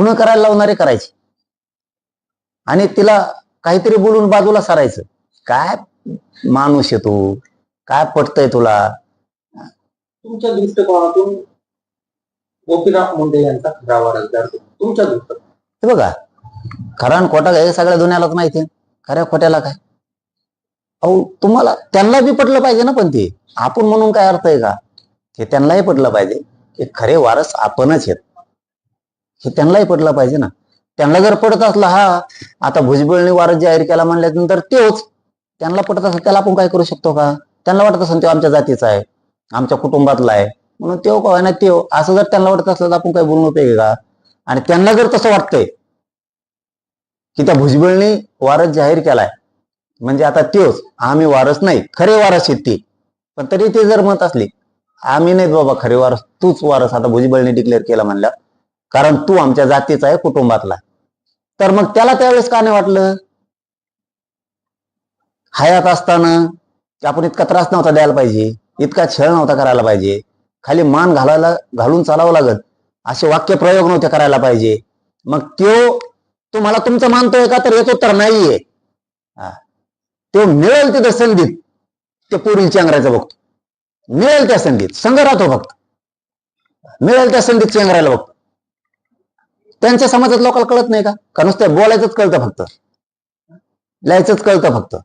खुणं करायला लावणारे करायचे. आणि तिला काहीतरी बोलून बाजूला सारायचं. काय माणूस आहे तू? काय पटतंय तुला? तुमच्या दृष्टिकोनातून गोपीनाथ मुंडे यांचा खरा वारसदार कोण? तुमच्या दृष्टिकोनातून. हे बघा खरा खोटा काय हे सगळ्या दुनियालाच माहिती आहे. खऱ्या खोट्याला काय? अहो तुम्हाला त्यांना बी पटलं पाहिजे ना पण ते. आपण म्हणून काय अर्थ आहे का? हे त्यांनाही पटलं पाहिजे. की खरे वारस आपणच आहेत. हे त्यांनाही पडला पाहिजे ना. त्यांना जर पडत असलं हा आता भुजबळने वारस जाहीर केला म्हणल्यानंतर तेच त्यांना पटत असेल त्याला आपण काय करू शकतो का? त्यांना वाटत असेल तो आमच्या जातीचा आहे आमच्या कुटुंबातला आहे. म्हणून तो काय ना तो असं जर त्यांना वाटत असलं तर आपण काय बोलून उपयोग का? आणि त्यांना जर तसं वाटतंय की त्या भुजबळने वारस जाहीर केलाय म्हणजे आता तोच आम्ही वारस नाही खरे वारस आहेत ते. पण तरी ते जर म्हणत असले आम्ही नाही बाबा खरे वारस तूच वारस आता भुजबळने डिक्लेअर केला म्हणल्या कारण तू आमच्या जातीचा आहे कुटुंबातला तर मग त्याला त्यावेळेस का नाही वाटलं? हयात असताना आपण इतका त्रास नव्हता द्यायला पाहिजे इतका छळ नव्हता करायला पाहिजे खाली मान घालायला घालून चालावं लागत असे वाक्य प्रयोग नव्हते करायला पाहिजे. मग त्यो तुम्हाला तुमचं मानतोय का? तर येतो तर नाहीये. हा. तो मिळेल तिथं संधीत ते पुढील चेंगरायचं बघतो. मिळेल त्या संधीत संघ राहतो फक्त. मिळेल त्या संधीत चेंगरायला बघतो. त्यांच्या समाजात लोकांना कळत नाही का? का नुसतं बोलायचंच कळतं फक्त. लिहायचंच कळतं फक्त.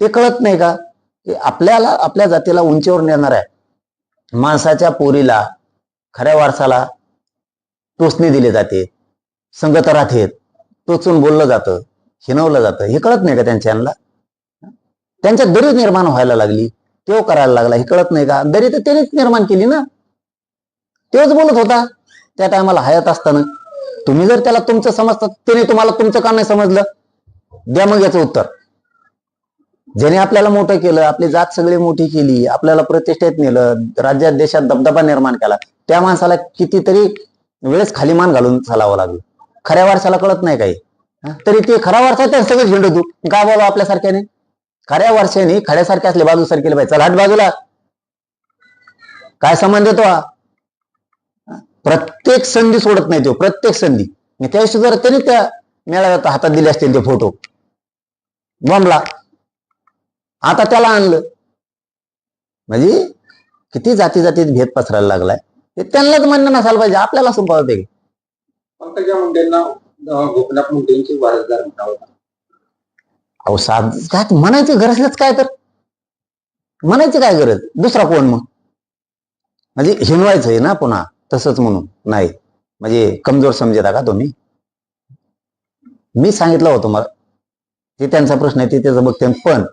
ते कळत नाही का? की आपल्याला आपल्या जातीला उंचीवर नेणार आहे. माणसाच्या पोरीला खऱ्या वारसाला टोचणी दिली जाते. संगत राहतेत टोचून बोललं जातं. हिनवलं जातं. हे कळत नाही का त्यांच्या यांना? त्यांच्यात दरी निर्माण व्हायला लागली. तो करायला लागला. हे कळत नाही का? दरी तर त्यानेच निर्माण केली ना. तेच बोलत होता. त्या टायमाला हयात असताना. तुम्ही जर त्याला तुमचं समजता त्याने तुम्हाला तुमचं का नाही समजलं? द्या मग याचं उत्तर. ज्याने आपल्याला मोठं केलं आपली जात सगळी मोठी केली आपल्याला प्रतिष्ठेत नेलं राज्यात देशात दबदबा निर्माण केला त्या माणसाला कितीतरी वेळेस खाली मान घालून चालावं लागलं. खऱ्या वारसाला कळत नाही काही. तरी ते खरा वारसा त्या सगळं झेंडू तू काय आपल्यासारख्याने? खऱ्या वारशाने खड्यासारखे असले बाजू सारखे पाहिजे. चला हट बाजूला. काय संबंध येतो हा? प्रत्येक संधी सोडत नाही तो प्रत्येक संधी. मी त्या दिवशी जर त्यांनी त्या मेळाव्यात हातात दिले असतील ते फोटो बॉम्बला आता त्याला आणलं. म्हणजे किती जाती जातीत भेद पसरायला लागलाय. हे त्यांनाच म्हणणं नसायला पाहिजे आपल्याला संपावं ते पंकजा मुंडेंना गोपीनाथ मुंडेंची वारसदार अहो साध काय म्हणायची गरजच काय तर. म्हणायची काय गरज? दुसरा कोण मग? म्हणजे हिनवायचंय ना पुन्हा. तसंच म्हणून. नाही. म्हणजे कमजोर समजता का तुम्ही? मी सांगितलं होतं मला. ते त्यांचा प्रश्न आहे ते त्याचं बघते. पण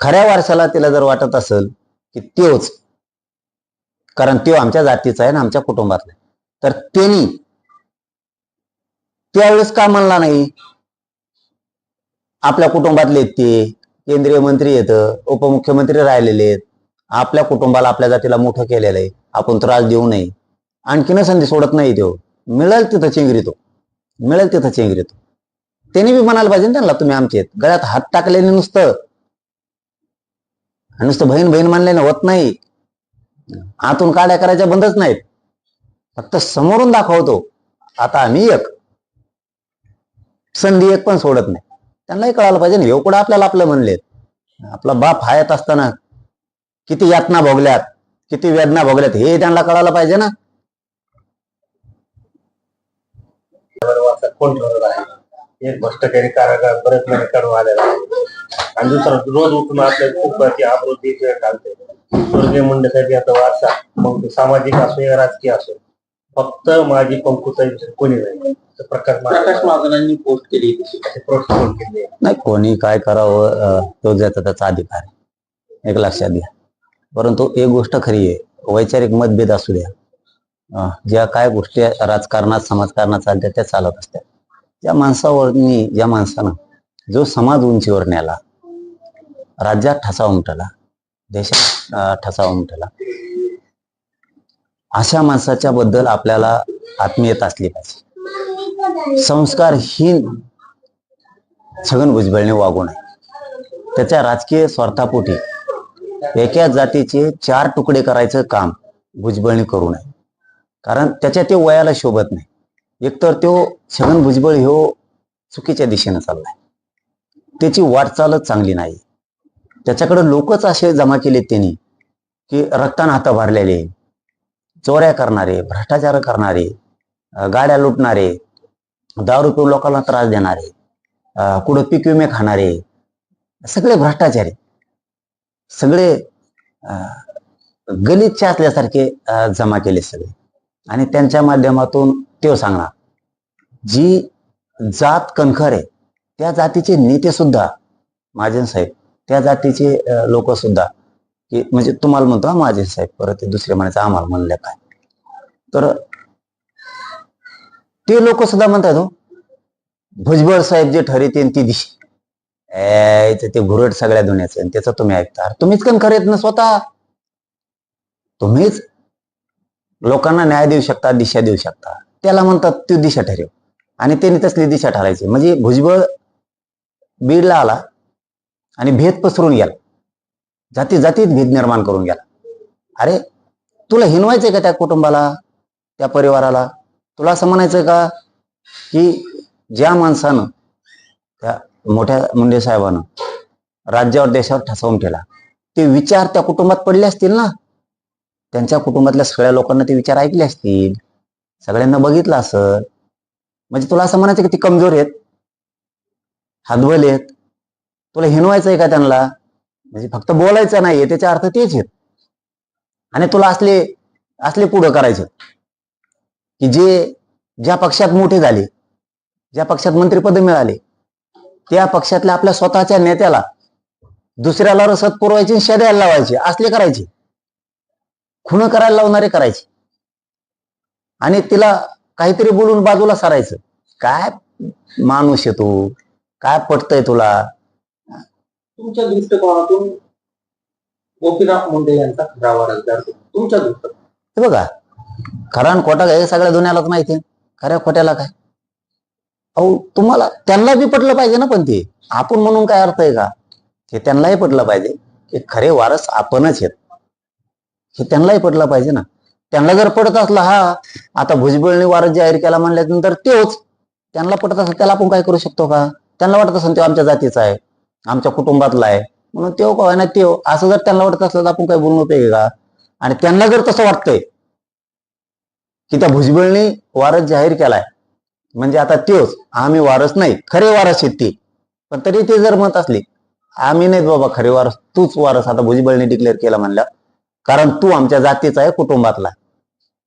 खऱ्या वारशाला तिला जर वाटत असेल की त्योच कारण त्यो आमच्या जातीचा आहे ना आमच्या कुटुंबातला तर त्यांनी त्यावेळेस का म्हणला नाही? आपल्या कुटुंबातले आहेत ते केंद्रीय मंत्री येत उपमुख्यमंत्री राहिलेले आहेत. आपल्या कुटुंबाला आपल्या जातीला मोठं केलेलं आहे. आपण त्रास देऊ नये. आणखीन संधी सोडत नाही तो. मिळेल तिथं चेंगरीतो मिळेल तिथं चेंगरीतो त्यांनी बी म्हणायला पाहिजे ना त्यांना तुम्ही आमचे आहेत. गळ्यात हात टाकलेले नुसतं. नुसतं बहीण बहीण मानल्याने होत नाही. आतून काड्या करायच्या बंदच नाहीत. फक्त समोरून दाखवतो. आता आम्ही एक. संधी एक पण सोडत नाही. त्यांनाही कळायला पाहिजे ना एवढं आपल्याला आपलं म्हणलेत. आपला बाप हायत असताना किती यातना भोगल्यात किती वेदना भोगल्यात हे त्यांना कळायला पाहिजे ना. कोण ठरवत आहे? एक भ्रष्टाचारी कारागार बरेच महिने काढून आलेला आहे. आणि दुसरा रोज उठून आपल्या कुटुंबाची आबरोधी घालते. स्वर्गीय मुंडेसाठी आता वारसा मग तो सामाजिक असो या राजकीय असो फक्त माझी पंकुचा कोणी नाही. प्रकाश महाजनांनी पोस्ट केली प्रोत्साहन केले? नाही कोणी काय करावं तो ज्याचा त्याचा अधिकार आहे. एक लक्षात घ्या. परंतु एक गोष्ट खरी आहे वैचारिक मतभेद असू द्या. ज्या काय गोष्टी राजकारणात समाजकारणात चालत्या त्या चालत असतात. ज्या माणसावरनी ज्या माणसानं जो समाज उंचीवर न्याला राज्यात ठसा उमटला देशात ठसा उमटला अशा माणसाच्या बद्दल आपल्याला आत्मीयता असली पाहिजे. संस्कारहीन छगन भुजबळने वागू नये. त्याच्या राजकीय स्वार्थापोटी एका जातीचे चार तुकडे करायचं काम भुजबळने करू नये. कारण त्याच्या ते वयाला शोभत नाही. एकतर तो छगन भुजबळ ह्यो चुकीच्या दिशेनं चाललाय. त्याची वाटचालच चांगली नाही. त्याच्याकडे लोकच असे जमा केलेत त्यांनी की रक्तानं हात भरलेले चोऱ्या करणारे भ्रष्टाचार करणारे गाड्या लुटणारे दारू पिऊन लोकांना त्रास देणारे कुठं पीक विमे खाणारे सगळे भ्रष्टाचारी सगळे गलितचे असल्यासारखे जमा केले सगळे. आणि त्यांच्या माध्यमातून तो सांगणार. जी जात कणखर आहे त्या जातीचे नेते सुद्धा महाजन साहेब त्या जातीचे लोक सुद्धा की म्हणजे तुम्हाला म्हणतो महाजन साहेब परत ते दुसरे म्हणायचं आम्हाला म्हणलं काय? तर ते लोक सुद्धा म्हणतात हो भुजबळ साहेब जे ठरेतील ती दिशी. ते घुरट सगळ्या दुनियाचं आणि त्याचं तुम्ही ऐकता. तुम्हीच कण खरेत ना स्वतः? तुम्हीच? लोकांना न्याय देऊ शकता दिशा देऊ शकता. त्याला म्हणतात ती दिशा ठरव. आणि त्यांनी तसली दिशा ठरायची. म्हणजे भुजबळ बीडला आला आणि भेद पसरून गेला. जाती जातीत भेद निर्माण करून गेला. अरे तुला हिनवायचंय का त्या कुटुंबाला त्या परिवाराला? तुला असं म्हणायचं का की ज्या माणसानं त्या मोठ्या मुंडे साहेबानं राज्यावर देशावर ठसवून ठेला ते विचार त्या कुटुंबात पडले असतील ना? त्यांच्या कुटुंबातल्या सगळ्या लोकांना ते विचार ऐकले असतील. सगळ्यांना बघितलं असं म्हणजे तुला असं म्हणायचं की ती कमजोर आहेत? हातबल आहेत? तुला हिनवायचंय का त्यांना? म्हणजे फक्त बोलायचं नाहीये त्याचा अर्थ तेच आहेत. आणि तुला असले असले पुढं करायचं की जे ज्या पक्षात मोठे झाले ज्या पक्षात मंत्रिपद मिळाले त्या पक्षातल्या आपल्या स्वतःच्या नेत्याला दुसऱ्याला रसद पुरवायची शेद्याला लावायचे असले करायचे. खुण करायला लावणारे करायचे. आणि तिला काहीतरी बोलून बाजूला सरायचं. काय माणूस आहे तू? काय पटतंय तुला? तुमच्या दृष्टिकोनातून गोपीनाथ मुंडे यांचा खरा वारसदार? तुमच्या दृष्टिकोनातून. हे बघा खरा खोटा काय हे सगळ्या दुनियालाच माहिती आहे. खऱ्या खोट्याला काय? अहो तुम्हाला त्यांना बी पटलं पाहिजे ना पण ते. आपण म्हणून काय अर्थ आहे का? हे त्यांनाही पटलं पाहिजे. की खरे वारस आपणच आहेत. हे त्यांनाही पटलं पाहिजे ना. त्यांना जर पडत असला हा आता भुजबळने वारस जाहीर केला म्हणल्यानंतर तोच. त्यांना पटत असेल त्याला आपण काय करू शकतो का? त्यांना वाटत असेल तो आमच्या जातीचा आहे आमच्या कुटुंबातला आहे. म्हणून तो काय ना त्यो असं जर त्यांना वाटत असलं तर आपण काय बोलून उपयोग का? आणि त्यांना जर तसं वाटतंय की त्या भुजबळने वारस जाहीर केलाय म्हणजे आता त्योच आम्ही वारस नाही खरे वारस आहेत ते. पण तरी ते जर मत असले आम्ही नाहीत बाबा खरे वारस तूच वारस आता भुजबळने डिक्लेअर केला म्हणला कारण तू आमच्या जातीचा आहे कुटुंबातला.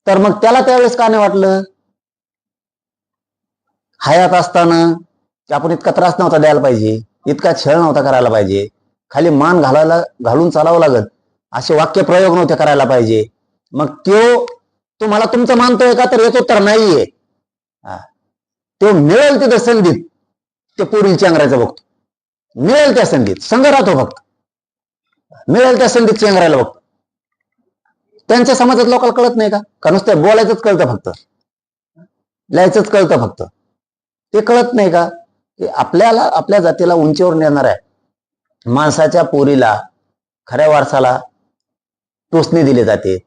तर मग त्याला त्यावेळेस का नाही वाटलं? हयात असताना आपण इतका त्रास नव्हता द्यायला पाहिजे इतका छळ नव्हता करायला पाहिजे. खाली मान घालायला घालून चालावं लागत. असे वाक्य प्रयोग नव्हते करायला पाहिजे. मग त्यो तुम्हाला तुमचं मानतोय का? तर येतो तर नाहीये. हा. तो मिळेल तिथं संधीत ते पोरील चेंगरायचं बघतो. मिळेल त्या संधीत संघ राहतो फक्त. मिळेल त्या संधीत चेंगरायला बघतो. त्यांच्या समाजात लोकांना कळत नाही का? नुसतं बोलायचंच कळतं फक्त. लिहायचंच कळतं फक्त. ते कळत नाही का? की आपल्याला आपल्या जातीला उंचीवर नेणार आहे माणसाच्या पोरीला खऱ्या वारसाला टोचणी दिली जाते.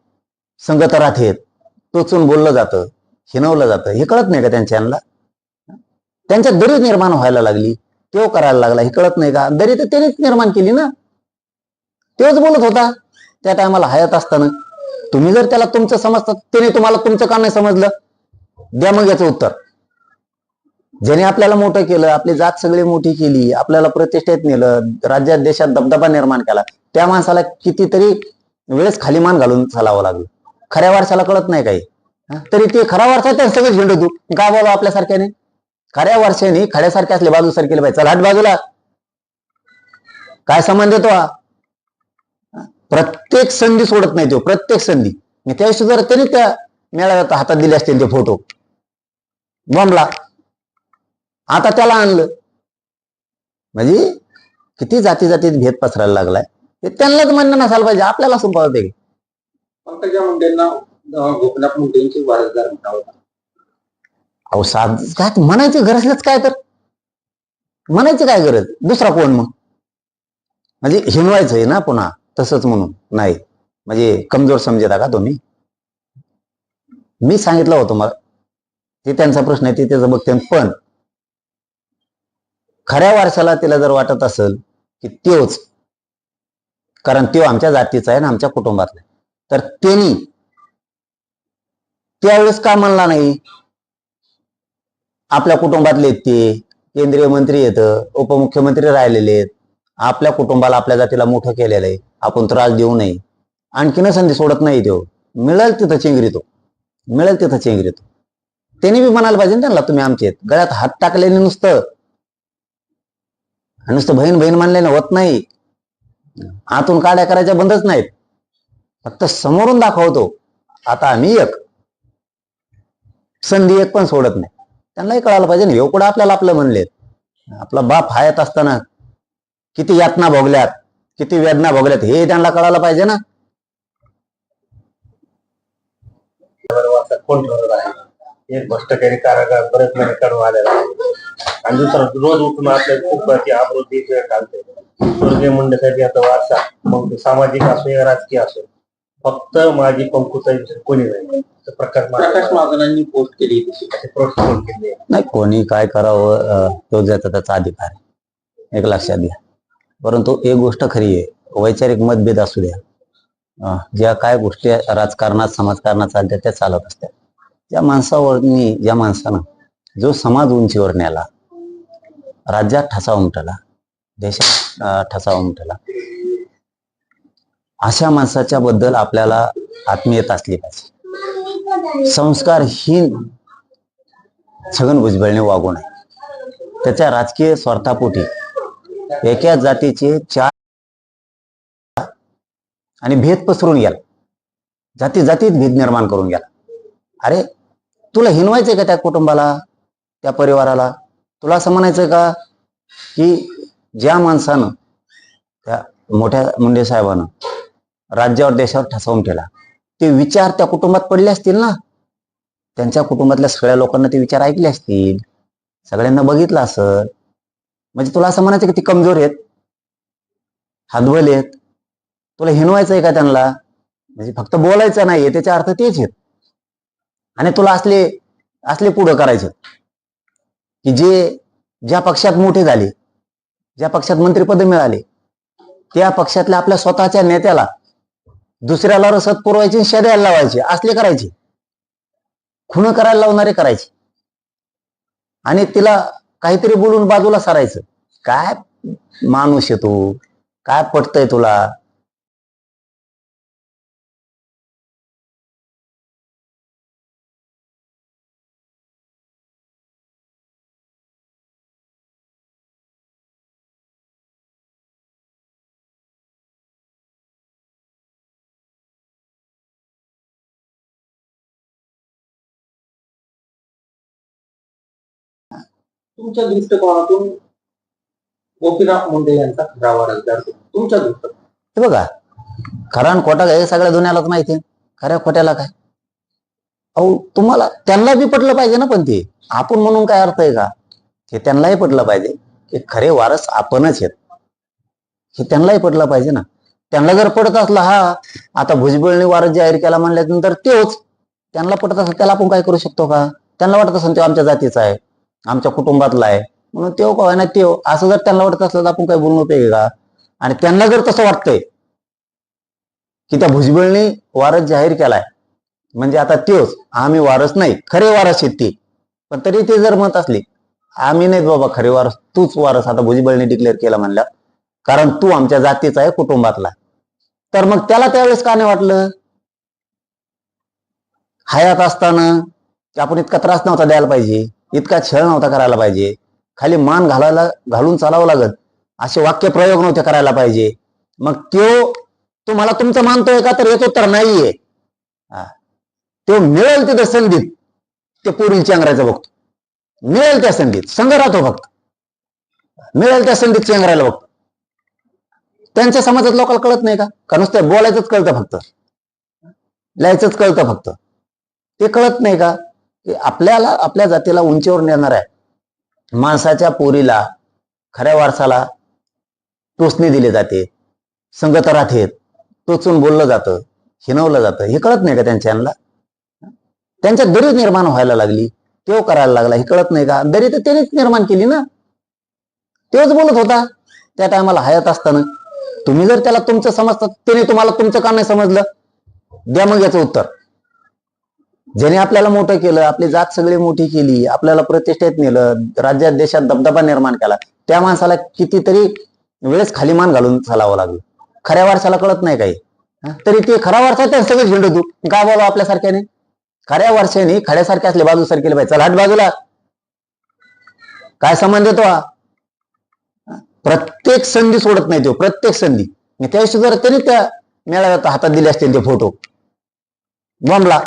संगत राहतेत टोचून बोललं जातं हिनवलं जातं. हे कळत नाही का त्यांच्या त्यांच्यात दरी निर्माण व्हायला लागली. तो करायला लागला. हे कळत नाही का? दरी तर त्यानेच निर्माण केली ना. तोच बोलत होता. त्या टायमाला हयात असताना तुम्ही जर त्याला तुमचं समजता त्याने तुम्हाला तुमचं का नाही समजलं? द्या मग याचं उत्तर. ज्याने आपल्याला मोठं केलं आपली जात सगळी मोठी केली आपल्याला प्रतिष्ठेत नेलं राज्यात देशात दबदबा निर्माण केला त्या माणसाला कितीतरी वेळेस खाली मान घालून चालावं लागलं. खऱ्या वारसाला कळत नाही काही. तरी ते खऱ्या वारसा त्या सगळं झेंडू तू काय बोलावं आपल्यासारख्याने? खऱ्या वर्षाने खड्यासारखे असले बाजू केले पाहिजे. चला हट बाजूला. काय संबंध येतो हा? प्रत्येक संधी सोडत नाही तो प्रत्येक संधी. मी जर त्यांनी त्या मेळाव्यात हातात दिले असतील ते फोटो बॉम्बला. आता त्याला आणलं. म्हणजे किती जाती जातीत भेद पसरायला लागलाय. ते त्यांनाच म्हणणं नसायला पाहिजे आपल्याला संपवते आहे पंकजा मुंडेंना अं, गोपीनाथ मुंडेंची वारसदार म्हणावं अहो साध काय म्हणायची असल्याच काय तर? म्हणायची काय गरज? दुसरा कोण मग? म्हणजे हिनवायचंय ना पुन्हा तसंच म्हणून. नाही. म्हणजे कमजोर समजता का तुम्ही? मी सांगितलं होतं मला. ते त्यांचा प्रश्न आहे ते त्याचं बघते. पण खऱ्या वारशाला तिला जर वाटत असेल की त्योच कारण त्यो आमच्या जातीचा आहे ना आमच्या कुटुंबातला तर त्यांनी त्यावेळेस का म्हणला नाही? आपल्या कुटुंबातले आहेत ते केंद्रीय मंत्री येत उपमुख्यमंत्री राहिलेले आहेत. आपल्या कुटुंबाला आपल्या जातीला मोठं केलेलं आहे. आपण त्रास देऊ नये. आणखीन संधी सोडत नाही तो. मिळेल तिथं चेंगरी तो. मिळेल तिथं चेंगरी तो. त्यांनी बी म्हणायला पाहिजे त्यांना तुम्ही आमचे आहेत. गळ्यात हात टाकलेले नुसतं. नुसतं बहीण बहीण मानल्याने होत नाही. आतून काड्या करायच्या बंदच नाहीत. फक्त समोरून दाखवतो. आता आम्ही एक. संधी एक पण सोडत नाही. त्यांनाही कळायला पाहिजे ना. एवढं आपल्याला आपलं म्हणलेत. आपला बाप हायत असताना किती यातना भोगल्यात किती वेदना भोगल्यात हे त्यांना कळायला पाहिजे ना. कोण ठरवत आहे? एक भ्रष्टाचारी कारागार बरेच महिने काढून आलेला आहे आणि दुसरा रोज उठून आपल्या खूप ती आबृत्ती घालते स्वर्गीय मुंडेसाठी आता वारसा मग सामाजिक असो या राजकीय असो. फक्त माझी पंकुचा कोणी नाही. तर प्रकाश प्रकाश महाराज महाजनांनी पोस्ट केली तशी प्रोत्साहन केले? नाही कोणी काय करावं अं, तो ज्याचा त्याचा अधिकार आहे. एक लक्षात घ्या. परंतु एक गोष्ट खरी आहे. वैचारिक मतभेद असू द्या. अं, ज्या काय गोष्टी राजकारणात समाजकारणात चालतात त्या चालत असतात. त्या माणसावरनी ज्या माणसानं जो समाज उंचीवर न्याला राज्यात ठसा उमटला देशात अं, ठसा उमटला अशा माणसाच्या बद्दल आपल्याला आत्मीयता असली पाहिजे. संस्कारहीन छगन भुजबळने वागू नये. त्याच्या राजकीय स्वार्थापोटी एका जातीचे चार आणि भेद पसरून गेला. जाती जातीत भेद निर्माण करून गेला. अरे तुला हिनवायचंय का त्या कुटुंबाला त्या परिवाराला? तुला असं म्हणायचंय का की ज्या माणसानं त्या मोठ्या मुंडे साहेबानं राज्यावर देशावर ठसवून ठेवला. ते विचार त्या कुटुंबात पडले असतील ना? त्यांच्या कुटुंबातल्या सगळ्या लोकांना ते विचार ऐकले असतील. सगळ्यांना बघितलं असं म्हणजे तुला असं म्हणायचं की ती कमजोर आहेत? हातबल आहेत? तुला हिनवायचंय का त्यांना? म्हणजे फक्त बोलायचं नाहीये त्याचे अर्थ तेच आहेत. आणि तुला असले असले पुढं करायचे की जे ज्या पक्षात मोठे झाले ज्या पक्षात मंत्रिपद मिळाले त्या पक्षातल्या आपल्या स्वतःच्या नेत्याला दुसऱ्याला रसद पुरवायची शर्याला लावायची. असले करायचे. खुण करायला लावणारे करायचे. आणि तिला काहीतरी बोलून बाजूला सारायचं. काय माणूस आहे तू? काय पटतय तुला? तुमच्या दृष्टिकोनातून गोपीनाथ मुंडे यांचा खरा वारसदार तुमच्या दृष्टिकोनातून. हे बघा खरा आणि खोटा हे सगळ्या दुनियालाच माहिती आहे. खऱ्या खोट्याला काय? अहो तुम्हाला त्यांना बी पटलं पाहिजे ना पण ते. आपण म्हणून काय अर्थ आहे का? हे त्यांनाही पटलं पाहिजे की खरे वारस आपणच आहेत. हे त्यांनाही पटलं पाहिजे ना. त्यांना जर पडत असला हा आता भुजबळने वारस जाहीर केला म्हणल्यानंतर तेच. त्यांना पटत असं त्याला आपण काय करू शकतो का? त्यांना वाटत असेल तो आमच्या जातीचा आहे. आमच्या कुटुंबातला आहे. म्हणून तेव का ना तेव असं जर त्यांना वाटत असलं तर आपण काय बोलणं उपयोग का? आणि त्यांना जर तसं वाटतंय की त्या भुजबळने वारस जाहीर केलाय म्हणजे आता तेच आम्ही वारस नाही खरे वारस आहेत ते. पण तरी ते जर म्हणत असले आम्ही नाही बाबा खरे वारस तूच वारस आता भुजबळने डिक्लेअर केला म्हणल्या कारण तू आमच्या जातीचा आहे कुटुंबातला. तर मग त्याला त्यावेळेस का नाही वाटलं? हयात असताना आपण इतका त्रास नव्हता द्यायला पाहिजे. इतका छळ नव्हता करायला पाहिजे. खाली मान घालायला घालून चालावं लागत. असे वाक्य प्रयोग नव्हते करायला पाहिजे. मग त्यो तुम्हाला तुमचं मानतोय का? तर येतो तर नाहीये. तो मिळेल तिथं संधीत ते पुढील चेंगरायचं बघतो. मिळेल त्या संधीत संघ राहतो फक्त. मिळेल त्या संधीत चेंगरायला बघतो. त्यांच्या समाजात लोकांना कळत नाही का? का नुसतं बोलायचंच कळतं फक्त. लिहायचंच कळतं फक्त. ते कळत नाही का? आपल्याला आपल्या जातीला उंचीवर नेणार आहे. माणसाच्या पोरीला खऱ्या वारसाला टोचणी दिली जाते. संगत राहते टोचून बोललं जातं हिनवलं जातं. हे कळत नाही का त्यांच्या यांना? त्यांच्यात दरी निर्माण व्हायला लागली तो करायला लागला हे कळत नाही का? दरी तर त्यानेच निर्माण केली ना. तेच बोलत होता. त्या टायमाला हयात असताना तुम्ही जर त्याला तुमचं समजता त्याने तुम्हाला तुमचं का नाही समजलं? द्या मग याचं उत्तर. ज्याने आपल्याला मोठं केलं आपली जात सगळी मोठी केली आपल्याला प्रतिष्ठेत नेलं राज्यात देशात दबदबा निर्माण केला त्या माणसाला कितीतरी वेळेस खाली मान घालून चालावं लागलं. खऱ्या वारसाला कळत नाही काही. तरी ते खरा वारसा त्या सगळं झेंडू तू काय बोलावं आपल्यासारख्याने? खऱ्या वारशाने खड्यासारखे असले बाजू केले पाहिजे चला हट बाजूला. काय संबंध येतो हा? प्रत्येक संधी सोडत नाही तो प्रत्येक संधी. त्याविषयी जर त्याने त्या मेळाव्यात हातात दिले असतील ते फोटो बॉम्बला.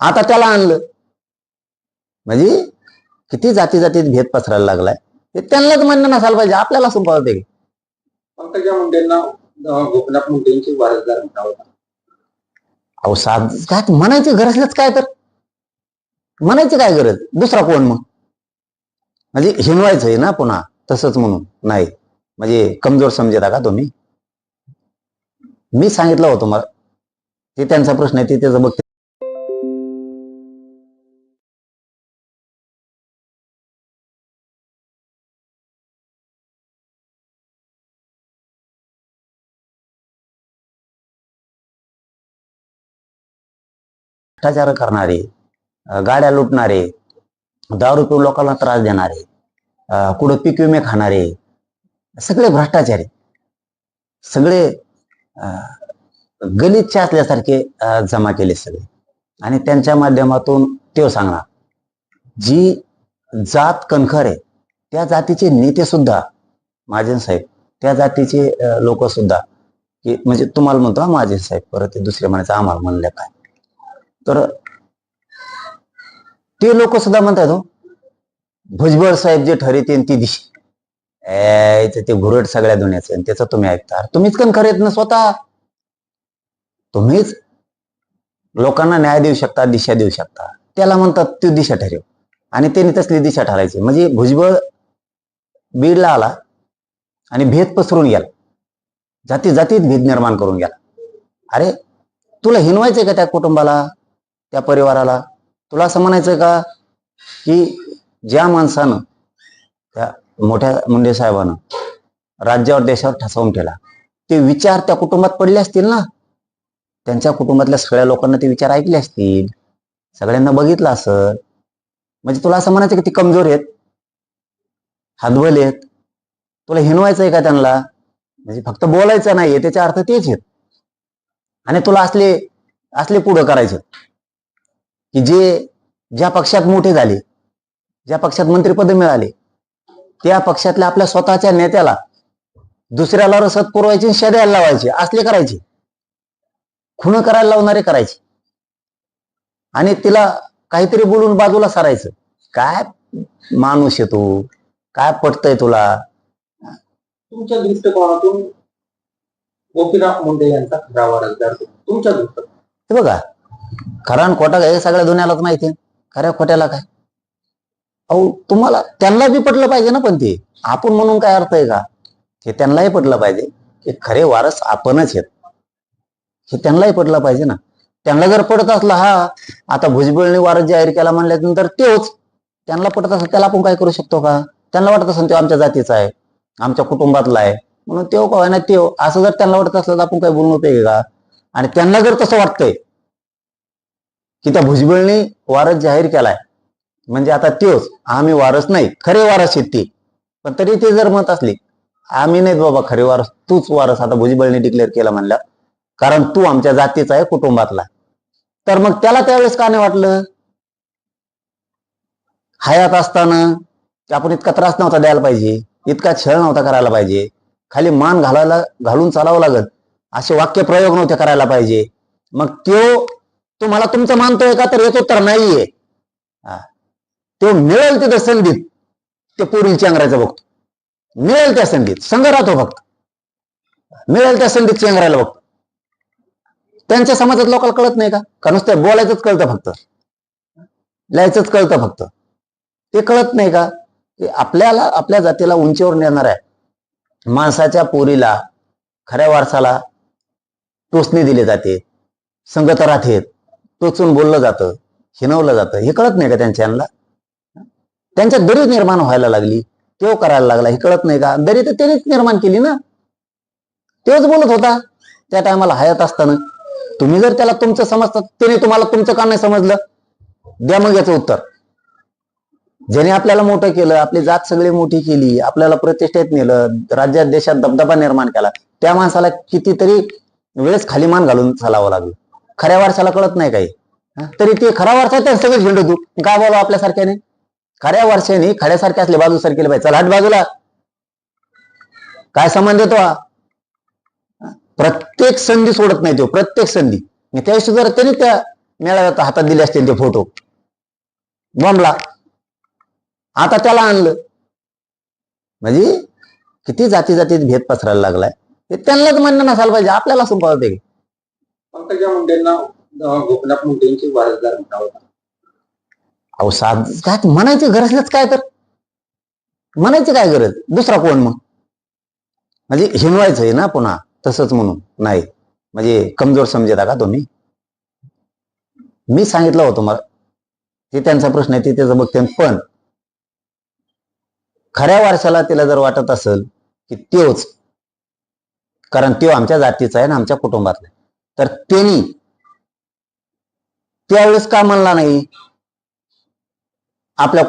आता त्याला आणलं. म्हणजे किती जाती जातीत भेद पसरायला लागलाय. ते त्यांनाच म्हणणं नसायला पाहिजे आपल्याला संपावत पंकजा मुंडेंना गोपीनाथ मुंडेंची वारसदार. अहो साध काय म्हणायची गरजच काय तर? म्हणायची काय गरज? दुसरा कोण मग? म्हणजे हिनवायचंय ना पुन्हा तसंच म्हणून. नाही. म्हणजे कमजोर समजता का तुम्ही? मी सांगितलं होतं मला ते त्यांचा प्रश्न आहे ते त्याचं बघते भ्रष्टाचार करणारे गाड्या लुटणारे दारू पिऊन लोकांना त्रास देणारे कुठं पीक विमे खाणारे सगळे भ्रष्टाचारी. सगळे गलितचे असल्यासारखे जमा केले सगळे. आणि त्यांच्या माध्यमातून ते सांगणार जी जात कणखर आहे त्या जातीचे नेते सुद्धा महाजन साहेब त्या जातीचे लोक सुद्धा की म्हणजे तुम्हाला म्हणतो महाजन साहेब परत ते दुसरे म्हणायचं आम्हाला म्हणलं काय? तर ते लोक सुद्धा म्हणतात हो भुजबळ साहेब जे ठरवते ती दिशी. ए, ते घुरट सगळ्या दुनियाचं आणि त्याचं तुम्ही ऐकता. तुम्हीच कण खरेत ना स्वतः? तुम्हीच? लोकांना न्याय देऊ शकता दिशा देऊ शकता. त्याला म्हणतात ती दिशा ठरेव. आणि त्यांनी तसली दिशा ठरायची म्हणजे भुजबळ बीडला आला आणि भेद पसरून गेला. जाती जातीत भेद निर्माण करून गेला. अरे तुला हिनवायचंय का त्या कुटुंबाला? त्या परिवाराला. तुला असं म्हणायचं का की ज्या माणसानं त्या मोठ्या मुंडे साहेबानं राज्यावर देशावर ठसवून केला ते विचार त्या कुटुंबात पडले असतील ना? त्यांच्या कुटुंबातल्या सगळ्या लोकांना ते विचार ऐकले असतील. सगळ्यांना बघितलं असं म्हणजे तुला असं म्हणायचं की ती कमजोर आहेत? हातबल आहेत? तुला हिनवायचंय का त्यांना? म्हणजे फक्त बोलायचं नाहीये त्याचा अर्थ तेच आहेत. आणि तुला असले असले पुढं करायचे की जे ज्या पक्षात मोठे झाले ज्या पक्षात मंत्रिपद मिळाले त्या पक्षातल्या आपल्या स्वतःच्या नेत्याला दुसऱ्याला रसद पुरवायची आणि शर्याला लावायचे असले करायचे. खुण करायला लावणारे करायचे. आणि तिला काहीतरी बोलून बाजूला सारायचं. काय माणूस आहे तू? काय पटतंय तुला? तुमच्या दृष्टिकोनातून गोपीनाथ मुंडे यांचा खरा वारसदार? तुमच्या दृष्टिकोनातून. हे बघा खरा आणि खोटा काय? हे सगळ्या दुनियालाच माहिती आहे. खऱ्या खोट्याला काय? अहो तुम्हाला त्यांना बी पटलं पाहिजे ना पण ते. आपण म्हणून काय अर्थ आहे का? हे त्यांनाही पटलं पाहिजे. की खरे वारस आपणच आहेत. हे त्यांनाही पटलं पाहिजे ना. त्यांना जर पडत असला हा आता भुजबळने वारस जाहीर केला म्हणल्यानंतर तेच. त्यांना पटत असेल त्याला आपण काय करू शकतो का? त्यांना वाटत असेल तो आमच्या जातीचा आहे. आमच्या कुटुंबातला आहे. म्हणून तेव्हा का ना तेव असं जर त्यांना वाटत असलं तर आपण काय बोलून उपयोग का? आणि त्यांना जर तसं वाटतंय की त्या भुजबळने वारस जाहीर केलाय. म्हणजे आता त्योच आम्ही वारस नाही खरे वारस आहेत ते. पण तरी ते जर मत असले आम्ही नाहीत बाबा खरे वारस तूच वारस आता भुजबळने डिक्लेअर केला म्हणला कारण तू आमच्या जातीचा आहे कुटुंबातला. तर मग त्याला त्यावेळेस का नाही वाटलं? हयात असताना आपण इतका त्रास नव्हता द्यायला पाहिजे इतका छळ नव्हता करायला पाहिजे. खाली मान घालायला घालून चालावं लागत असे वाक्य प्रयोग नव्हते करायला पाहिजे. मग त्यो तुम्हाला तुमचं मानतोय का? तर येतो तर नाहीये. तो मिळेल तिथं संधीत ते पोरील चेंगरायचं बघतो. मिळेल त्या संधीत संघ राहतो फक्त. मिळेल त्या संधीत चेंगरायला बघतो. त्यांच्या समाजात लोकांना कळत नाही का? का नुसतं बोलायचंच कळतं फक्त? लिहायचंच कळतं फक्त? ते कळत नाही का? की आपल्याला आपल्या जातीला उंचीवर नेणार आहे माणसाच्या पोरीला खऱ्या वारसाला टोचणी दिली जाते. संगत राहतेत. टोचून बोललं जातं हिनवलं जातं. हे कळत नाही का त्यांच्या त्यांच्यात दरी निर्माण व्हायला लागली तो करायला लागला हे कळत नाही का? दरी तर त्यानेच निर्माण केली ना? तेच बोलत होता. त्या टायमाला हयात असताना तुम्ही जर त्याला तुमचं समजतात त्याने तुम्हाला तुमचं का नाही समजलं? द्या मग याचं उत्तर. ज्याने आपल्याला मोठं केलं आपली जात सगळी मोठी केली आपल्याला प्रतिष्ठेत नेलं राज्यात देशात दबदबा निर्माण केला त्या माणसाला कितीतरी वेळेस खाली मान घालून चालावं लागलं. खऱ्या वारसाला कळत नाही काही. तरी ते खरा वारसा त्या सगळेच झेंडू तू काय बोलावं आपल्यासारख्याने? खऱ्या वारशाने खड्यासारखे असले बाजू सारखे केले पाहिजे. चला हट बाजूला. काय संबंध येतो हा? प्रत्येक संधी सोडत नाही तो प्रत्येक संधी. त्याविषयी जर त्यांनी त्या मेळाव्यात हातात दिले असतील ते फोटो बॉम्बला आता त्याला आणलं. म्हणजे किती जाती जातीत भेद पसरायला लागलाय. ते त्यांनाच म्हणणं नसायला पाहिजे. आपल्याला संपावत आहे पंकजा मुंडेंना गोपीनाथ मुंडेंची वारसदार म्हणावं अहो साध काय म्हणायची गरजच काय तर म्हणायची काय गरज दुसरा कोण मग म्हणजे हिनवायचंय ना पुन्हा तसंच म्हणून नाही म्हणजे कमजोर समजता का तुम्ही मी सांगितलं होतं मला ते त्यांचा प्रश्न आहे ते त्याचं बघते पण खऱ्या वारशाला तिला जर वाटत असेल की त्योच कारण त्यो आमच्या जातीचा आहे ना आमच्या कुटुंबातला आहे. तर त्यांनी त्यावेळेस का म्हणला नाही? आपल्या